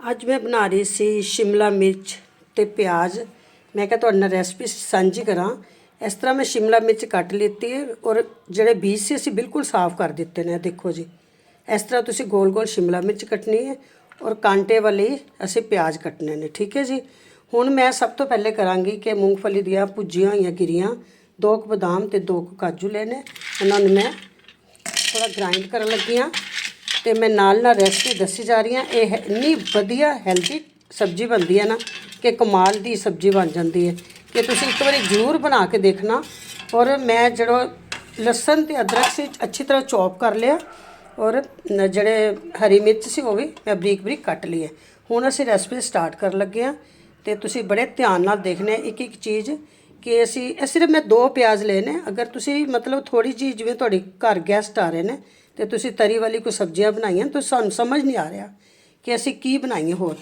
ਅੱਜ ਮੈਂ ਬਣਾ ਰਹੀ ਸੀ ਸ਼ਿਮਲਾ ਮਿਰਚ ਤੇ ਪਿਆਜ਼। ਮੈਂ ਕਿਹਾ ਤੁਹਾਡੇ ਨਾਲ ਰੈਸਪੀ ਸਾਂਝੀ ਕਰਾਂ। ਇਸ ਤਰ੍ਹਾਂ ਮੈਂ ਸ਼ਿਮਲਾ ਮਿਰਚ ਕੱਟ ਲਿੱਤੀ ਹੈ ਔਰ ਜਿਹੜੇ ਬੀਜ ਸੀ ਅਸੀਂ ਬਿਲਕੁਲ ਸਾਫ਼ ਕਰ ਦਿੱਤੇ ਨੇ, ਦੇਖੋ ਜੀ। ਇਸ ਤਰ੍ਹਾਂ ਤੁਸੀਂ ਗੋਲ-ਗੋਲ ਸ਼ਿਮਲਾ ਮਿਰਚ ਕੱਟਣੀ ਹੈ ਔਰ ਕਾਂਟੇ ਵਾਲੇ ਅਸੀਂ ਪਿਆਜ਼ ਕੱਟਣੇ ਨੇ, ਠੀਕ ਹੈ ਜੀ। ਹੁਣ ਮੈਂ ਸਭ ਤੋਂ ਪਹਿਲੇ ਕਰਾਂਗੀ ਕਿ ਮੂੰਗਫਲੀ ਦੀਆਂ ਭੁੱਜੀਆਂ ਹੋਈਆਂ ਗਿਰੀਆਂ, ਦੋ ਕੁ ਬਦਾਮ ਤੇ ਦੋ ਕੁ ਕਾਜੂ ਲੈਣੇ। ਉਹਨਾਂ ਨੂੰ ਮੈਂ ਥੋੜਾ ਗ੍ਰਾਈਂਡ ਕਰਨ ਲੱਗੀ ਹਾਂ। ਤੇ ਮੈਂ ਨਾਲ ਨਾਲ ਰੈਸਪੀ ਦੱਸੀ ਜਾ ਰਹੀ ਹਾਂ। ਇਹ ਇੰਨੀ ਵਧੀਆ ਹੈਲਦੀ ਸਬਜ਼ੀ ਬਣਦੀ ਹੈ ਨਾ ਕਿ ਕਮਾਲ ਦੀ ਸਬਜ਼ੀ ਬਣ ਜਾਂਦੀ ਹੈ। ਕਿ ਤੁਸੀਂ ਇੱਕ ਵਾਰੀ ਜ਼ਰੂਰ ਬਣਾ ਕੇ ਦੇਖਣਾ। ਔਰ ਮੈਂ ਜਿਹੜਾ ਲਸਣ ਤੇ ਅਦਰਕ ਸੀ, ਅੱਛੀ ਤਰ੍ਹਾਂ ਚੌਪ ਕਰ ਲਿਆ। ਔਰ ਜਿਹੜੇ ਹਰੀ ਮਿਰਚ ਸੀ, ਉਹ ਵੀ ਮੈਂ ਬਰੀਕ ਬਰੀਕ ਕੱਟ ਲਈ ਹੈ। ਹੁਣ ਅਸੀਂ ਰੈਸਪੀ ਸਟਾਰਟ ਕਰਨ ਲੱਗੇ ਹਾਂ ਤੇ ਤੁਸੀਂ ਬੜੇ ਧਿਆਨ ਨਾਲ ਦੇਖਣਾ ਇੱਕ ਇੱਕ ਚੀਜ਼ ਕਿ ਅਸੀਂ, ਇਹ ਸਿਰਫ ਮੈਂ ਦੋ ਪਿਆਜ਼ ਲਏ ਨੇ। ਅਗਰ ਤੁਸੀਂ ਮਤਲਬ ਥੋੜੀ ਜਿਹੀ ਜਿਵੇਂ ਤੁਹਾਡੇ ਘਰ ਗੈਸਟ ਆ ਰਹੇ ਨੇ ਤੇ ਤੁਸੀਂ ਤਰੀ ਵਾਲੀ ਕੋਈ ਸਬਜ਼ੀਆਂ ਬਣਾਈਆਂ ਤਾਂ ਸਾਨੂੰ ਸਮਝ ਨਹੀਂ ਆ ਰਿਹਾ ਕਿ ਅਸੀਂ ਕੀ ਬਣਾਈਏ ਹੋਰ।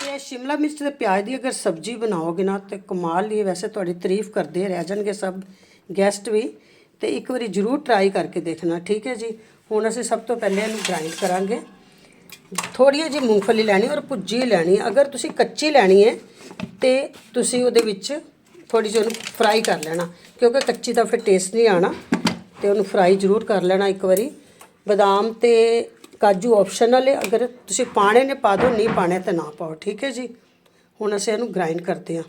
ਤੇ ਸ਼ਿਮਲਾ ਮਿਰਚ ਤੇ ਪਿਆਜ਼ ਦੀ ਅਗਰ ਸਬਜ਼ੀ ਬਣਾਓਗੇ ਨਾ, ਤੇ ਕਮਾਲ ਹੀ ਵੈਸੇ ਤੁਹਾਡੀ ਤਾਰੀਫ ਕਰਦੇ ਰਹਿ ਜਾਣਗੇ ਸਭ ਗੈਸਟ ਵੀ। ਤੇ ਇੱਕ ਵਾਰੀ ਜ਼ਰੂਰ ਟਰਾਈ ਕਰਕੇ ਦੇਖਣਾ, ਠੀਕ ਹੈ ਜੀ? ਹੁਣ ਅਸੀਂ ਸਭ ਤੋਂ ਪਹਿਲੇ ਇਹਨੂੰ ਗ੍ਰਾਈਂਡ ਕਰਾਂਗੇ। ਥੋੜੀ ਜਿਹੀ ਮੂੰਗਫਲੀ ਲੈਣੀ ਔਰ ਭੁੱਜੀ ਲੈਣੀ, ਅਗਰ ਤੁਸੀਂ ਕੱਚੀ ਲੈਣੀ ਹੈ, ਤੇ ਤੁਸੀਂ ਉਹਦੇ ਵਿੱਚ ਥੋੜੀ ਜਿਹੀ ਉਹਨੂੰ ਫਰਾਈ ਕਰ ਲੈਣਾ, ਕਿਉਂਕਿ ਕੱਚੀ ਦਾ ਫਿਰ ਟੇਸਟ ਨਹੀਂ ਆਣਾ ਤੇ ਉਹਨੂੰ ਫਰਾਈ ਜ਼ਰੂਰ ਕਰ ਲੈਣਾ ਇੱਕ ਵਾਰੀ। ਬਦਾਮ ਤੇ ਕਾਜੂ ਆਪਸ਼ਨਲ ਹੈ ਅਗਰ ਤੁਸੀਂ ਪਾਣੇ ਨੇ, ਪਾ ਦਿਓ, ਨਹੀਂ ਪਾਣੇ ਤਾਂ ਨਾ ਪਾਓ, ਠੀਕ ਹੈ ਜੀ? ਹੁਣ ਅਸੀਂ ਇਹਨੂੰ ਗ੍ਰਾਈਂਡ ਕਰਦੇ ਹਾਂ।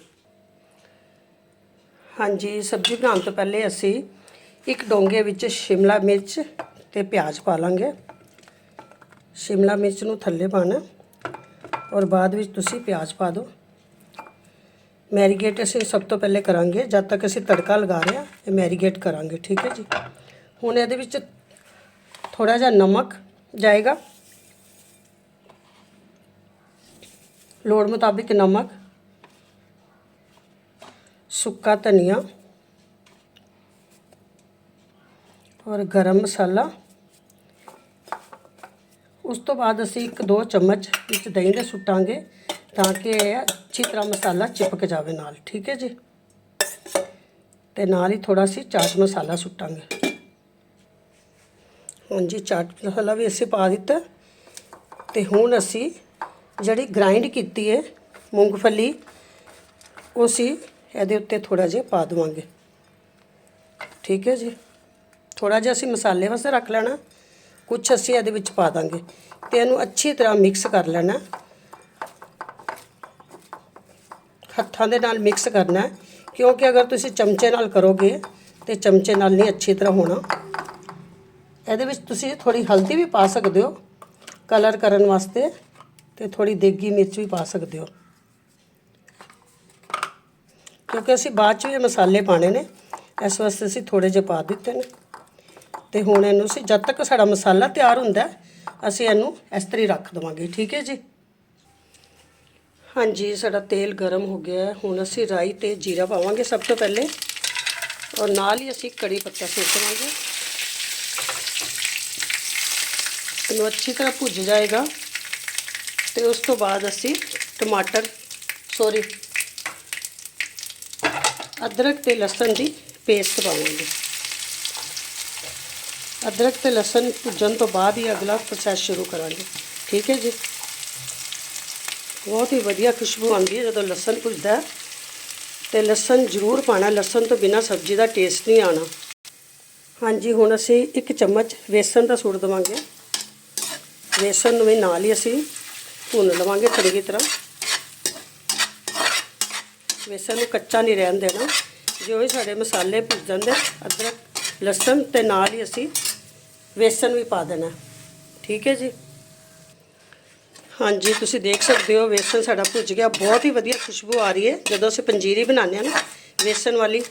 ਹਾਂਜੀ, ਸਬਜ਼ੀ ਬਣਾਉਣ ਤੋਂ ਪਹਿਲੇ ਅਸੀਂ ਇੱਕ ਡੋਂਗੇ ਵਿੱਚ ਸ਼ਿਮਲਾ ਮਿਰਚ ਤੇ ਪਿਆਜ਼ ਪਾ ਲਾਂਗੇ। ਸ਼ਿਮਲਾ ਮਿਰਚ ਨੂੰ ਥੱਲੇ ਪਾਣਾ ਔਰ ਬਾਅਦ ਵਿੱਚ ਤੁਸੀਂ ਪਿਆਜ਼ ਪਾ ਦਿਓ। ਮੈਰੀਗੇਟ ਅਸੀਂ ਸਭ ਤੋਂ ਪਹਿਲੇ ਕਰਾਂਗੇ, ਜਦ ਤੱਕ ਅਸੀਂ ਤੜਕਾ ਲਗਾ ਰਹੇ ਹਾਂ, ਇਹ ਮੈਰੀਗੇਟ ਕਰਾਂਗੇ, ਠੀਕ ਹੈ ਜੀ? ਹੁਣ ਇਹਦੇ ਵਿੱਚ ਥੋੜਾ ਜਿਹਾ ਨਮਕ ਜਾਏਗਾ ਲੋੜ ਮੁਤਾਬਿਕ ਨਮਕ ਸੁੱਕਾ ਧਨੀਆ ਔਰ ਗਰਮ ਮਸਾਲਾ ਉਸ ਤੋਂ ਬਾਅਦ ਅਸੀਂ ਇੱਕ ਦੋ ਚਮਚ ਵਿੱਚ ਦਹੀਂ ਦੇ ਸੁੱਟਾਂਗੇ ਤਾਂ ਕਿ ਇਹ ਅੱਛੀ ਤਰ੍ਹਾਂ ਮਸਾਲਾ ਚਿਪਕ ਜਾਵੇ ਨਾਲ ਠੀਕ ਹੈ ਜੀ ਤੇ ਨਾਲ ਹੀ ਥੋੜਾ ਸੀ ਚਾਟ ਮਸਾਲਾ ਸੁੱਟਾਂਗੇ ਹਾਂਜੀ, ਚਾਟ ਮਸਾਲਾ ਵੀ ਅਸੀਂ ਪਾ ਦਿੱਤਾ। ਤੇ ਹੁਣ ਅਸੀਂ ਜਿਹੜੀ ਗ੍ਰਾਈਂਡ ਕੀਤੀ ਹੈ, ਮੂੰਗਫਲੀ, ਉਹ ਅਸੀਂ ਇਹਦੇ ਉੱਤੇ ਥੋੜਾ ਜਿਹਾ ਪਾ ਦੇਵਾਂਗੇ। ਠੀਕ ਹੈ ਜੀ? ਥੋੜਾ ਜਿਹਾ ਅਸੀਂ ਮਸਾਲੇ ਵਾਸਤੇ ਰੱਖ ਲੈਣਾ। ਕੁਝ ਅਸੀਂ ਇਹਦੇ ਵਿੱਚ ਪਾ ਦਾਂਗੇ। ਤੇ ਇਹਨੂੰ ਅੱਛੀ ਤਰ੍ਹਾਂ ਮਿਕਸ ਕਰ ਲੈਣਾ। ਹੱਥਾਂ ਦੇ ਨਾਲ ਮਿਕਸ ਕਰਨਾ ਕਿਉਂਕਿ ਅਗਰ ਤੁਸੀਂ ਚਮਚੇ ਨਾਲ ਕਰੋਗੇ, ਤੇ ਚਮਚੇ ਨਾਲ ਨਹੀਂ ਅੱਛੀ ਤਰ੍ਹਾਂ ਹੋਣਾ। ਇਹਦੇ ਵਿੱਚ ਤੁਸੀਂ ਥੋੜੀ ਹਲਦੀ ਵੀ ਪਾ ਸਕਦੇ ਹੋ ਕਲਰ ਕਰਨ ਵਾਸਤੇ ਤੇ ਥੋੜੀ ਦੇਗੀ ਮਿਰਚ ਵੀ ਪਾ ਸਕਦੇ ਹੋ। ਕਿਉਂਕਿ ਅਸੀਂ ਬਾਅਦ ਚ ਵੀ ਮਸਾਲੇ ਪਾਣੇ ਨੇ, ਇਸ ਵਾਸਤੇ ਅਸੀਂ ਥੋੜੇ ਜਿਹੇ ਪਾ ਦਿੱਤੇ ਨੇ। ਤੇ ਹੁਣ ਇਹਨੂੰ ਅਸੀਂ ਜਦ ਤੱਕ ਸਾਡਾ ਮਸਾਲਾ ਤਿਆਰ ਹੁੰਦਾ, ਅਸੀਂ ਇਹਨੂੰ ਇਸ ਤਰ੍ਹਾਂ ਹੀ ਰੱਖ ਦਵਾਂਗੇ, ਠੀਕ ਹੈ ਜੀ? ਹਾਂਜੀ, ਸਾਡਾ ਤੇਲ ਗਰਮ ਹੋ ਗਿਆ ਹੈ। ਹੁਣ ਅਸੀਂ ਰਾਈ ਤੇ ਜੀਰਾ ਪਾਵਾਂਗੇ ਸਭ ਤੋਂ ਪਹਿਲੇ। ਔਰ ਨਾਲ ਹੀ ਅਸੀਂ ਕੜੀ ਪੱਤਾ ਸੁੱਟ ਦੇਵਾਂਗੇ। ਇਹਨੂੰ ਅੱਛੀ ਤਰ੍ਹਾਂ ਭੁੱਜ ਜਾਏਗਾ। ਤੇ ਉਸ ਤੋਂ ਬਾਅਦ ਅਸੀਂ ਟਮਾਟਰ ਸੌਰੀ ਅਦਰਕ ਤੇ ਲਸਣ ਦੀ ਪੇਸਟ ਪਾਵਾਂਗੇ। ਅਦਰਕ ਤੇ ਲਸਣ ਭੁੱਜਣ ਤੋਂ ਬਾਅਦ ਹੀ ਅਗਲਾ ਪ੍ਰੋਸੈਸ ਸ਼ੁਰੂ ਕਰਾਂਗੇ। ਠੀਕ ਹੈ ਜੀ? ਬਹੁਤ ਹੀ ਵਧੀਆ ਖੁਸ਼ਬੂ ਆਉਂਦੀ ਹੈ ਜਦੋਂ ਲਸਣ ਭੁੱਜਦਾ ਹੈ। ਤੇ ਲਸਣ ਜ਼ਰੂਰ ਪਾਣਾ ਲਸਣ ਤੋਂ ਬਿਨਾ ਸਬਜ਼ੀ ਦਾ ਟੇਸਟ ਨਹੀਂ ਆਣਾ ਹਾਂਜੀ, ਹੁਣ ਅਸੀਂ ਇੱਕ ਚਮਚ ਵੇਸਣ ਦਾ ਸੁੱਟ ਦੇਵਾਂਗੇ। ਵੇਸਣ ਨੂੰ ਵੀ ਨਾਲ ਹੀ ਅਸੀਂ ਭੁੰਨ ਲਵਾਂਗੇ ਚੰਗੀ ਤਰ੍ਹਾਂ। ਵੇਸਣ ਨੂੰ ਕੱਚਾ ਨਹੀਂ ਰਹਿਣ ਦੇਣਾ। ਜੋ ਹੀ ਸਾਡੇ ਮਸਾਲੇ ਭੁੱਜ ਜਾਂਦੇ ਅਦਰਕ, ਲਸਣ ਤੇ ਨਾਲ ਹੀ ਅਸੀਂ ਵੇਸਣ ਵੀ ਪਾ ਦੇਣਾ। ਠੀਕ ਹੈ ਜੀ? ਹਾਂਜੀ, ਤੁਸੀਂ ਦੇਖ ਸਕਦੇ ਹੋ ਵੇਸਣ ਸਾਡਾ ਭੁੱਜ ਗਿਆ। ਬਹੁਤ ਹੀ ਵਧੀਆ ਖੁਸ਼ਬੂ ਆ ਰਹੀ ਹੈ। ਜਦੋਂ ਅਸੀਂ ਪੰਜੀਰੀ ਬਣਾਉਂਦੇ ਹਾਂ ਨਾ ਵੇਸਣ ਵਾਲੀ,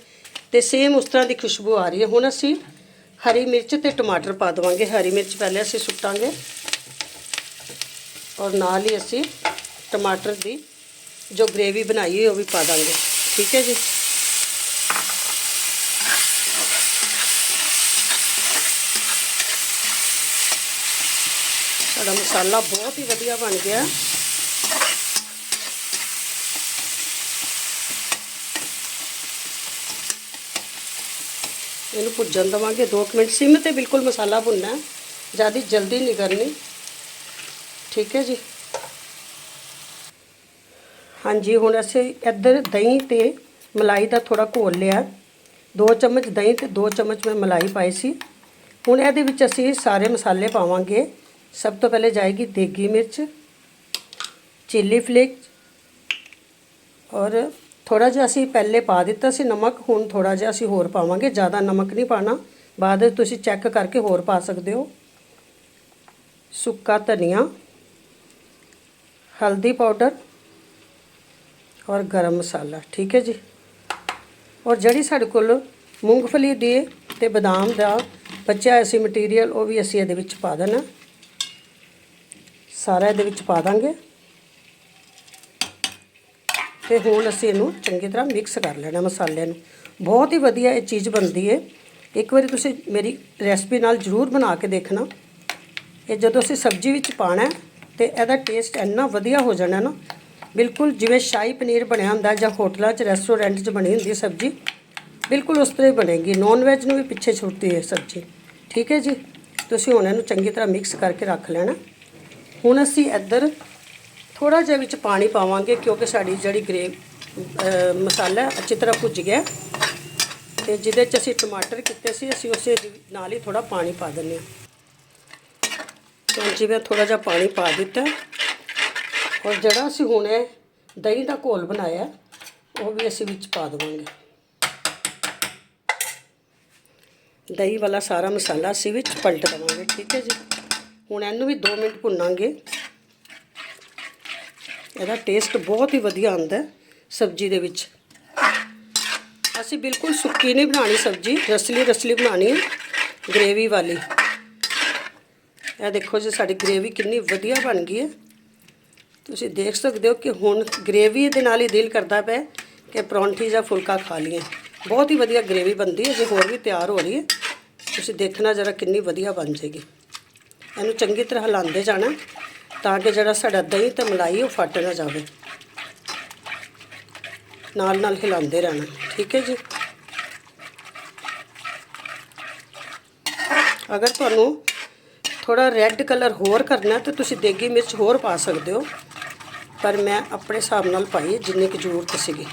ਤੇ ਸੇਮ ਉਸ ਤਰ੍ਹਾਂ ਦੀ ਖੁਸ਼ਬੂ ਆ ਰਹੀ ਹੈ। ਹੁਣ ਅਸੀਂ ਹਰੀ ਮਿਰਚ ਤੇ ਟਮਾਟਰ ਪਾ ਦੇਵਾਂਗੇ। ਹਰੀ ਮਿਰਚ ਪਹਿਲੇ ਅਸੀਂ ਸੁੱਟਾਂਗੇ। ਔਰ ਨਾਲ ਹੀ ਅਸੀਂ ਟਮਾਟਰ ਦੀ ਜੋ ਗ੍ਰੇਵੀ ਬਣਾਈ ਹੈ ਉਹ ਵੀ ਪਾ ਦਾਂਗੇ। ਠੀਕ ਹੈ ਜੀ? ਸਾਡਾ ਮਸਾਲਾ ਬਹੁਤ ਹੀ ਵਧੀਆ ਬਣ ਗਿਆ। ਇਹਨੂੰ ਭੁੱਜਣ ਦਵਾਂਗੇ। 2 ਮਿੰਟ। ਸਿਮ ਤੇ ਬਿਲਕੁਲ ਮਸਾਲਾ ਭੁੰਨਣਾ ਜ਼ਿਆਦਾ ਜਲਦੀ ਨਹੀਂ ਕਰਨੀ। ਠੀਕ ਹੈ ਜੀ। ਹਾਂਜੀ, ਹੁਣ ਅਸੀਂ ਇੱਧਰ ਦਹੀਂ ਤੇ ਮਲਾਈ ਦਾ ਥੋੜਾ ਘੋਲ ਲਿਆ। 2 ਚਮਚ ਦਹੀਂ ਤੇ 2 ਚਮਚ ਮੈਂ ਮਲਾਈ ਪਾਈ ਸੀ। ਹੁਣ ਇਹਦੇ ਵਿੱਚ ਅਸੀਂ ਸਾਰੇ ਮਸਾਲੇ ਪਾਵਾਂਗੇ। ਸਭ ਤੋਂ ਪਹਿਲੇ ਜਾਏਗੀ ਦੇਗੀ ਮਿਰਚ, ਚਿੱਲੀ ਫਲੇਕਸ ਔਰ ਥੋੜਾ ਜਿਹਾ ਅਸੀਂ ਪਹਿਲੇ ਪਾ ਦਿੱਤਾ ਸੀ ਨਮਕ। ਹੁਣ ਥੋੜਾ ਜਿਹਾ ਅਸੀਂ ਹੋਰ ਪਾਵਾਂਗੇ। ਜ਼ਿਆਦਾ ਨਮਕ ਨਹੀਂ ਪਾਣਾ। ਬਾਅਦ ਵਿੱਚ ਤੁਸੀਂ ਚੈੱਕ ਕਰਕੇ ਹੋਰ ਪਾ ਸਕਦੇ ਹੋ। ਸੁੱਕਾ ਧਨੀਆ। ਹਲਦੀ ਪਾਊਡਰ ਔਰ ਗਰਮ ਮਸਾਲਾ, ਠੀਕ ਹੈ ਜੀ? ਔਰ ਜਿਹੜੀ ਸਾਡੇ ਕੋਲ ਮੂੰਗਫਲੀ ਦੀ ਤੇ ਬਦਾਮ ਦਾ ਬਚਿਆ ਹੋਇਆ ਸੀ ਮਟੀਰੀਅਲ ਉਹ ਵੀ ਅਸੀਂ ਇਹਦੇ ਵਿੱਚ ਪਾ ਦੇਣਾ। ਸਾਰਾ ਇਹਦੇ ਵਿੱਚ ਪਾ ਦਾਂਗੇ। ਤੇ ਹੁਣ ਅਸੀਂ ਇਹਨੂੰ ਚੰਗੀ ਤਰ੍ਹਾਂ ਮਿਕਸ ਕਰ ਲੈਣਾ ਮਸਾਲੇ ਨੂੰ। ਬਹੁਤ ਹੀ ਵਧੀਆ ਇਹ ਚੀਜ਼ ਬਣਦੀ ਹੈ ਇੱਕ ਵਾਰੀ ਤੁਸੀਂ ਮੇਰੀ ਰੈਸਪੀ ਨਾਲ ਜ਼ਰੂਰ ਬਣਾ ਕੇ ਦੇਖਣਾ। ਇਹ ਜਦੋਂ ਅਸੀਂ ਸਬਜ਼ੀ ਵਿੱਚ ਪਾਣਾ ਹੈ ਤੇ ਇਹਦਾ ਟੇਸਟ ਇੰਨਾ ਵਧੀਆ ਹੋ ਜਾਣਾ ਨਾ, ਬਿਲਕੁਲ ਜਿਵੇਂ ਸ਼ਾਹੀ ਪਨੀਰ ਬਣਿਆ ਹੁੰਦਾ ਜਾਂ ਹੋਟਲਾਂ 'ਚ ਰੈਸਟੋਰੈਂਟ 'ਚ ਬਣੀ ਹੁੰਦੀ ਸਬਜ਼ੀ, ਬਿਲਕੁਲ ਉਸ ਤਰ੍ਹਾਂ ਹੀ ਬਣੇਗੀ। ਨੌਨ ਵੈਜ ਨੂੰ ਵੀ ਪਿੱਛੇ ਛੁੱਟਦੀ ਹੈ ਸਬਜ਼ੀ। ਠੀਕ ਹੈ ਜੀ? ਤੁਸੀਂ ਹੁਣ ਇਹਨੂੰ ਚੰਗੀ ਤਰ੍ਹਾਂ ਮਿਕਸ ਕਰਕੇ ਰੱਖ ਲੈਣਾ। ਹੁਣ ਅਸੀਂ ਇੱਧਰ ਥੋੜਾ ਜਿਹਾ ਵਿੱਚ ਪਾਣੀ ਪਾਵਾਂਗੇ ਕਿਉਂਕਿ ਸਾਡੀ ਜਿਹੜੀ ਗ੍ਰੇਵ ਮਸਾਲਾ ਅੱਛੀ ਤਰ੍ਹਾਂ ਭੁੱਜ ਗਿਆ। ਤੇ ਜਿਹਦੇ 'ਚ ਅਸੀਂ ਟਮਾਟਰ ਕੀਤੇ ਸੀ, ਅਸੀਂ ਉਸੇ ਨਾਲ ਹੀ ਥੋੜਾ ਪਾਣੀ ਪਾ ਦਿੰਦੇ ਹਾਂ। ਤਾਂ ਜਿਵੇਂ ਥੋੜਾ ਜਿਹਾ ਪਾਣੀ ਪਾ ਦਿੱਤਾ। ਔਰ ਜਿਹੜਾ ਅਸੀਂ ਹੁਣ ਇਹ ਦਹੀਂ ਦਾ ਘੋਲ ਬਣਾਇਆ, ਉਹ ਵੀ ਅਸੀਂ ਵਿੱਚ ਪਾ ਦੇਵਾਂਗੇ। ਦਹੀਂ ਵਾਲਾ ਸਾਰਾ ਮਸਾਲਾ ਅਸੀਂ ਵਿੱਚ ਪਲਟ ਦੇਵਾਂਗੇ, ਠੀਕ ਹੈ ਜੀ। ਹੁਣ ਇਹਨੂੰ ਵੀ 2 ਮਿੰਟ ਭੁੰਨਾਂਗੇ। ਇਹਦਾ ਟੇਸਟ ਬਹੁਤ ਹੀ ਵਧੀਆ ਆਉਂਦਾ ਸਬਜ਼ੀ ਦੇ ਵਿੱਚ। ਅਸੀਂ ਬਿਲਕੁਲ ਸੁੱਕੀ ਨਹੀਂ ਬਣਾਣੀ ਸਬਜ਼ੀ ਰਸਲੀ ਰਸਲੀ ਬਣਾਣੀ ਹੈ ਗ੍ਰੇਵੀ ਵਾਲੀ। ਇਹ ਦੇਖੋ ਜੀ, ਸਾਡੀ ਗ੍ਰੇਵੀ ਕਿੰਨੀ ਵਧੀਆ ਬਣ ਗਈ ਹੈ। ਤੁਸੀਂ ਦੇਖ ਸਕਦੇ ਹੋ ਕਿ ਹੁਣ ਗ੍ਰੇਵੀ ਦੇ ਨਾਲ ਹੀ ਦਿਲ ਕਰਦਾ ਪਿਆ ਕਿ ਪਰੌਂਠੀ ਜਾਂ ਫੁਲਕਾ ਖਾ ਲਈਏ। ਬਹੁਤ ਹੀ ਵਧੀਆ ਗ੍ਰੇਵੀ ਬਣਦੀ ਹੈ, ਜੇ ਹੋਰ ਵੀ ਤਿਆਰ ਹੋ ਰਹੀ ਹੈ, ਤੁਸੀਂ ਦੇਖਣਾ ਜਰਾ ਕਿੰਨੀ ਵਧੀਆ ਬਣ ਜਾਏਗੀ। ਇਹਨੂੰ ਚੰਗੀ ਤਰ੍ਹਾਂ ਹਿਲਾਉਂਦੇ ਜਾਣਾ ਤਾਂ ਕਿ ਜਿਹੜਾ ਸਾਡਾ ਦਹੀਂ ਤੇ ਮਲਾਈ ਉਹ ਫਟ ਨਾ ਜਾਵੇ। ਨਾਲ ਨਾਲ ਹਿਲਾਉਂਦੇ ਰਹਿਣਾ, ਠੀਕ ਹੈ ਜੀ। ਅਗਰ ਤੁਹਾਨੂੰ ਥੋੜਾ ਰੈੱਡ ਕਲਰ ਹੋਰ ਕਰਨਾ ਤਾਂ ਤੁਸੀਂ ਦੇਗੀ ਮਿਰਚ ਹੋਰ ਪਾ ਸਕਦੇ ਹੋ। ਪਰ ਮੈਂ ਆਪਣੇ ਹਿਸਾਬ ਨਾਲ ਪਾਈ ਜਿੰਨੀ ਕੁ ਜ਼ਰੂਰਤ ਸੀਗੀ।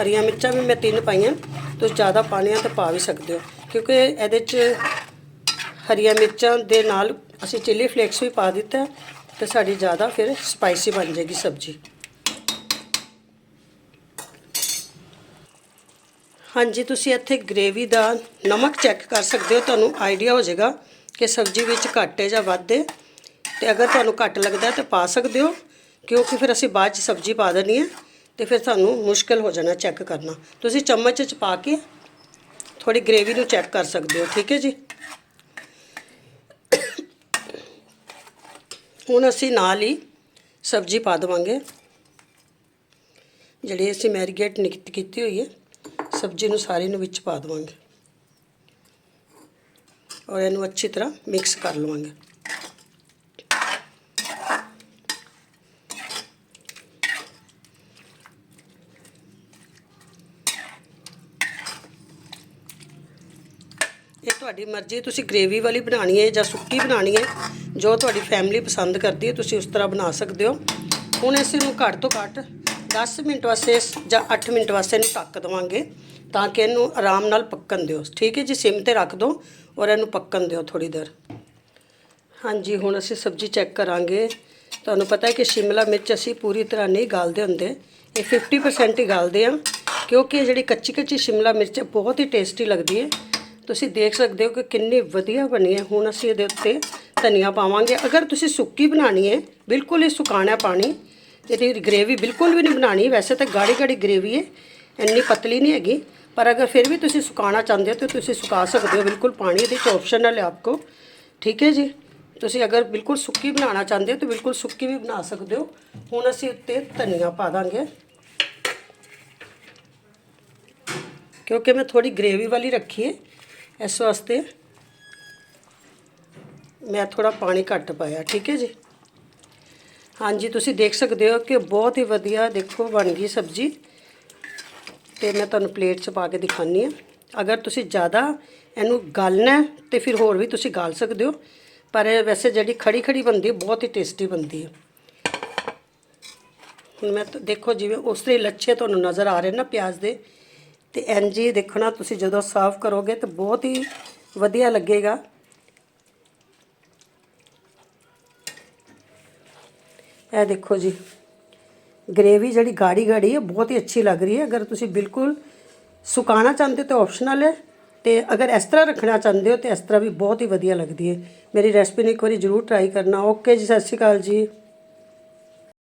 ਹਰੀਆਂ ਮਿਰਚਾਂ ਵੀ ਮੈਂ ਤਿੰਨ ਪਾਈਆਂ, ਤੁਸੀਂ ਜ਼ਿਆਦਾ ਪਾਣੀਆਂ ਤਾਂ ਪਾ ਵੀ ਸਕਦੇ ਹੋ। ਕਿਉਂਕਿ ਇਹਦੇ 'ਚ ਹਰੀਆਂ ਮਿਰਚਾਂ ਦੇ ਨਾਲ ਅਸੀਂ ਚਿੱਲੀ ਫਲੇਕਸ ਵੀ ਪਾ ਦਿੱਤਾ, ਤੇ ਸਾਡੀ ਜ਼ਿਆਦਾ ਫਿਰ ਸਪਾਈਸੀ ਬਣ ਜਾਏਗੀ ਸਬਜ਼ੀ। ਹਾਂਜੀ, ਤੁਸੀਂ ਇੱਥੇ ਗ੍ਰੇਵੀ ਦਾ ਨਮਕ ਚੈੱਕ ਕਰ ਸਕਦੇ ਹੋ, ਤੁਹਾਨੂੰ ਆਈਡੀਆ ਹੋ ਜਾਏਗਾ ਕਿ ਸਬਜ਼ੀ ਵਿੱਚ ਘੱਟ ਹੈ ਜਾਂ ਵੱਧ ਹੈ। ਤੇ ਅਗਰ ਤੁਹਾਨੂੰ ਘੱਟ ਲੱਗਦਾ ਤਾਂ ਪਾ ਸਕਦੇ ਹੋ, ਕਿਉਂਕਿ ਫਿਰ ਅਸੀਂ ਬਾਅਦ 'ਚ ਸਬਜ਼ੀ ਪਾ ਦੇਣੀ ਹੈ ਤੇ ਫਿਰ ਤੁਹਾਨੂੰ ਮੁਸ਼ਕਲ ਹੋ ਜਾਣਾ ਚੈੱਕ ਕਰਨਾ। ਤੁਸੀਂ ਚਮਚ 'ਚ ਪਾ ਕੇ ਥੋੜੀ ਗ੍ਰੇਵੀ ਨੂੰ ਚੈੱਕ ਕਰ ਸਕਦੇ ਹੋ, ਠੀਕ ਹੈ ਜੀ? ਹੁਣ ਅਸੀਂ ਨਾਲ ਹੀ ਸਬਜ਼ੀ ਪਾ ਦੇਵਾਂਗੇ। ਜਿਹੜੀ ਅਸੀਂ ਮੈਰੀਗੇਟ ਨਿਕ- ਕੀਤੀ ਹੋਈ ਹੈ। ਸਬਜ਼ੀ ਨੂੰ ਸਾਰੀ ਨੂੰ ਵਿੱਚ ਪਾ ਦੇਵਾਂਗੇ। ਔਰ ਇਹਨੂੰ ਅੱਛੀ ਤਰ੍ਹਾਂ ਮਿਕਸ ਕਰ ਲਵਾਂਗੇ। ਇਹ ਤੁਹਾਡੀ ਮਰਜ਼ੀ ਤੁਸੀਂ ਗ੍ਰੇਵੀ ਵਾਲੀ ਬਣਾਣੀ ਹੈ ਜਾਂ ਸੁੱਕੀ ਬਣਾਣੀ ਹੈ, ਜੋ ਤੁਹਾਡੀ ਫੈਮਿਲੀ ਪਸੰਦ ਕਰਦੀ ਹੈ, ਤੁਸੀਂ ਉਸ ਤਰ੍ਹਾਂ ਬਣਾ ਸਕਦੇ ਹੋ। ਹੁਣ ਇਸ ਨੂੰ ਘੱਟ ਤੋਂ ਘੱਟ 10 ਮਿੰਟ ਵਾਸਤੇ ਜਾਂ 8 ਮਿੰਟ ਵਾਸਤੇ ਇਹਨੂੰ ਢੱਕ ਦੇਵਾਂਗੇ। ਤਾਂ ਕਿ ਇਹਨੂੰ ਆਰਾਮ ਨਾਲ ਪੱਕਣ ਦਿਓ। ਠੀਕ ਹੈ ਜੀ ਸਿਮ ਤੇ ਰੱਖ ਦਿਓ ਔਰ ਇਹਨੂੰ ਪੱਕਣ ਦਿਓ ਥੋੜੀ ਦੇਰ। ਹਾਂਜੀ ਹੁਣ ਅਸੀਂ ਸਬਜ਼ੀ ਚੈੱਕ ਕਰਾਂਗੇ। ਤੁਹਾਨੂੰ ਪਤਾ ਹੈ ਕਿ ਸ਼ਿਮਲਾ ਮਿਰਚ ਅਸੀਂ ਪੂਰੀ ਤਰ੍ਹਾਂ ਨਹੀਂ ਗਾਲਦੇ ਹੁੰਦੇ। ਇਹ 50% ਹੀ ਗਾਲਦੇ ਆ ਕਿਉਂਕਿ ਇਹ ਜਿਹੜੀ ਕੱਚੀ ਕੱਚੀ ਸ਼ਿਮਲਾ ਮਿਰਚ ਹੈ, ਬਹੁਤ ਹੀ ਟੇਸਟੀ ਲੱਗਦੀ ਹੈ। ਤੁਸੀਂ ਦੇਖ ਸਕਦੇ ਹੋ ਕਿ ਕਿੰਨੀ ਵਧੀਆ ਬਣੀ ਹੈ। ਹੁਣ ਅਸੀਂ ਇਹਦੇ ਉੱਤੇ ਧਨੀਆ ਪਾਵਾਂਗੇ। ਅਗਰ ਤੁਸੀਂ ਸੁੱਕੀ ਬਣਾਣੀ ਹੈ ਬਿਲਕੁਲ ਹੀ ਸੁਕਾਣਾ ਪਾਣੀ ਇਹਦੀ ਗ੍ਰੇਵੀ ਬਿਲਕੁਲ ਵੀ ਨਹੀਂ ਬਣਾਣੀ ਵੈਸੇ ਤਾਂ ਗਾੜੀ ਗਾੜੀ ਗ੍ਰੇਵੀ ਹੈ। ਇੰਨੀ ਪਤਲੀ ਨਹੀਂ ਹੈਗੀ। ਪਰ ਅਗਰ ਫਿਰ ਵੀ ਤੁਸੀਂ ਸੁਕਾਉਣਾ ਚਾਹੁੰਦੇ ਹੋ ਤਾਂ ਤੁਸੀਂ ਸੁਕਾ ਸਕਦੇ ਹੋ। ਬਿਲਕੁਲ ਪਾਣੀ ਇਹਦੇ 'ਚ ਆਪਸ਼ਨਲ ਹੈ ਆਪਕੋ ਠੀਕ ਹੈ ਜੀ? ਤੁਸੀਂ ਅਗਰ ਬਿਲਕੁਲ ਸੁੱਕੀ ਬਣਾਉਣਾ ਚਾਹੁੰਦੇ ਹੋ ਤਾਂ ਬਿਲਕੁਲ ਸੁੱਕੀ ਵੀ ਬਣਾ ਸਕਦੇ ਹੋ। ਹੁਣ ਅਸੀਂ ਉੱਤੇ ਧਨੀਆ ਪਾ ਦਾਂਗੇ। ਕਿਉਂਕਿ ਮੈਂ ਥੋੜੀ ਗ੍ਰੇਵੀ ਵਾਲੀ ਰੱਖੀ ਹੈ। ਇਸ ਵਾਸਤੇ ਮੈਂ ਥੋੜਾ ਪਾਣੀ ਘੱਟ ਪਾਇਆ। ਠੀਕ ਹੈ ਜੀ? ਹਾਂਜੀ, ਤੁਸੀਂ ਦੇਖ ਸਕਦੇ ਹੋ ਕਿ ਬਹੁਤ ਹੀ ਵਧੀਆ ਦੇਖੋ ਬਣ ਗਈ ਸਬਜ਼ੀ। ਤੇ ਮੈਂ ਤੁਹਾਨੂੰ ਪਲੇਟ 'ਚ ਪਾ ਕੇ ਦਿਖਾਨੀ ਆ ਅਗਰ ਤੁਸੀਂ ਜ਼ਿਆਦਾ ਇਹਨੂੰ ਗਾਲਣਾ ਹੈ, ਤੇ ਫਿਰ ਹੋਰ ਵੀ ਤੁਸੀਂ ਗਾਲ ਸਕਦੇ ਹੋ। ਪਰ ਵੈਸੇ ਜਿਹੜੀ ਖੜੀ ਖੜੀ ਬਣਦੀ ਹੈ, ਬਹੁਤ ਹੀ ਟੇਸਟੀ ਬਣਦੀ ਹੈ। ਹੁਣ ਮੈਂ ਦੇਖੋ ਜਿਵੇਂ ਉਸ ਦੇ ਲੱਛੇ ਤੁਹਾਨੂੰ ਨਜ਼ਰ ਆ ਰਹੇ ਨਾ ਪਿਆਜ਼ ਦੇ। ਤੇ ਇੰਜ ਹੀ ਦੇਖਣਾ ਤੁਸੀਂ ਜਦੋਂ ਸਰਵ ਕਰੋਗੇ ਤਾਂ ਬਹੁਤ ਹੀ ਵਧੀਆ ਲੱਗੇਗਾ। ਇਹ ਦੇਖੋ ਜੀ। ਗ੍ਰੇਵੀ ਜਿਹੜੀ ਗਾੜੀ ਗਾੜੀ ਹੈ, ਬਹੁਤ ਹੀ ਅੱਛੀ ਲੱਗ ਰਹੀ ਹੈ। ਅਗਰ ਤੁਸੀਂ ਬਿਲਕੁਲ ਸੁਕਾਉਣਾ ਚਾਹੁੰਦੇ ਹੋ ਤਾਂ ਆਪਸ਼ਨਲ ਹੈ ਤੇ ਅਗਰ ਇਸ ਤਰ੍ਹਾਂ ਰੱਖਣਾ ਚਾਹੁੰਦੇ ਹੋ ਤਾਂ ਇਸ ਤਰ੍ਹਾਂ ਵੀ ਬਹੁਤ ਹੀ ਵਧੀਆ ਲੱਗਦੀ ਹੈ। ਮੇਰੀ ਰੈਸਪੀ ਨੂੰ ਇੱਕ ਵਾਰੀ ਜ਼ਰੂਰ ਟਰਾਈ ਕਰਨਾ। ਓਕੇ ਜੀ, ਸਤਿ ਸ਼੍ਰੀ ਅਕਾਲ ਜੀ।